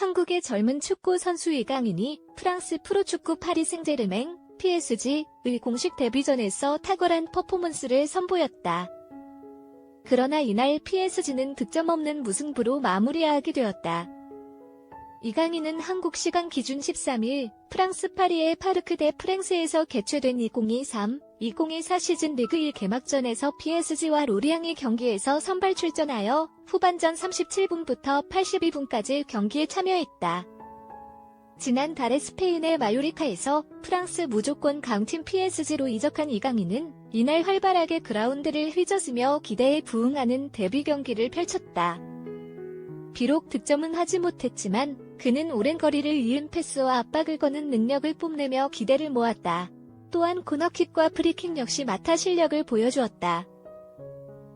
한국의 젊은 축구 선수 이강인이 프랑스 프로축구 파리 생제르맹 PSG의 공식 데뷔전에서 탁월한 퍼포먼스를 선보였다. 그러나 이날 PSG는 득점 없는 무승부로 마무리하게 되었다. 이강인은 한국 시간 기준 13일 프랑스 파리의 파르크 대 프랭스에서 개최된 2023-2024 시즌 리그 1 개막전에서 PSG와 로리앙의 경기에서 선발 출전하여 후반전 37분부터 82분까지 경기에 참여했다. 지난달에 스페인의 마요리카에서 프랑스 무조건 강팀 PSG로 이적한 이강인은 이날 활발하게 그라운드를 휘젓으며 기대에 부응하는 데뷔 경기를 펼쳤다. 비록 득점은 하지 못했지만 그는 오랜 거리를 이은 패스와 압박을 거는 능력을 뽐내며 기대를 모았다. 또한 코너킥과 프리킥 역시 맡아 실력을 보여주었다.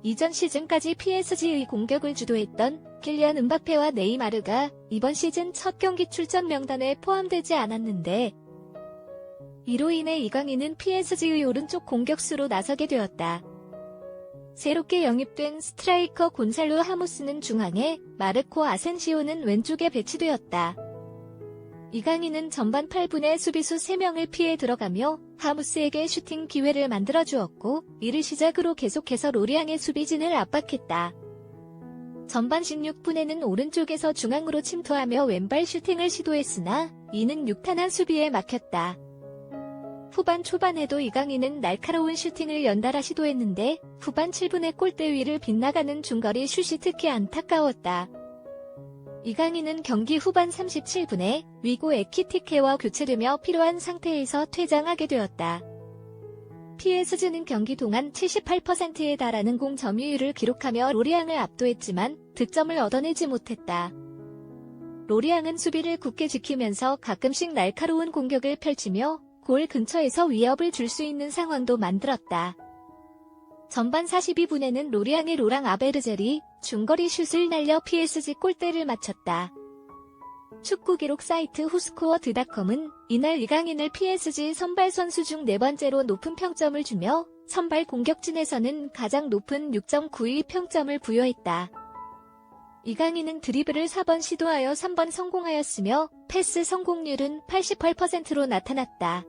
이전 시즌까지 PSG의 공격을 주도했던 킬리안 은바페와 네이마르가 이번 시즌 첫 경기 출전 명단에 포함되지 않았는데 이로 인해 이강인은 PSG의 오른쪽 공격수로 나서게 되었다. 새롭게 영입된 스트라이커 곤살로 하무스는 중앙에 마르코 아센시오는 왼쪽에 배치되었다. 이강인은 전반 8분에 수비수 3명을 피해 들어가며 하무스에게 슈팅 기회를 만들어 주었고 이를 시작으로 계속해서 로리앙의 수비진을 압박했다. 전반 16분에는 오른쪽에서 중앙으로 침투하며 왼발 슈팅을 시도했으나 이는 육탄한 수비에 막혔다. 후반 초반에도 이강인은 날카로운 슈팅을 연달아 시도했는데 후반 7분에 골대 위를 빗나가는 중거리 슛이 특히 안타까웠다. 이강인은 경기 후반 37분에 위고 에키티케와 교체되며 필요한 상태에서 퇴장하게 되었다. PSG는 경기 동안 78%에 달하는 공 점유율을 기록하며 로리앙을 압도했지만 득점을 얻어내지 못했다. 로리앙은 수비를 굳게 지키면서 가끔씩 날카로운 공격을 펼치며 골 근처에서 위협을 줄 수 있는 상황도 만들었다. 전반 42분에는 로리앙의 로랑 아베르젤이 중거리 슛을 날려 PSG 골대를 맞췄다. 축구 기록 사이트 후스코어 드닷컴은 이날 이강인을 PSG 선발 선수 중 네 번째로 높은 평점을 주며 선발 공격진에서는 가장 높은 6.92 평점을 부여했다. 이강인은 드리블을 4번 시도하여 3번 성공하였으며 패스 성공률은 88%로 나타났다.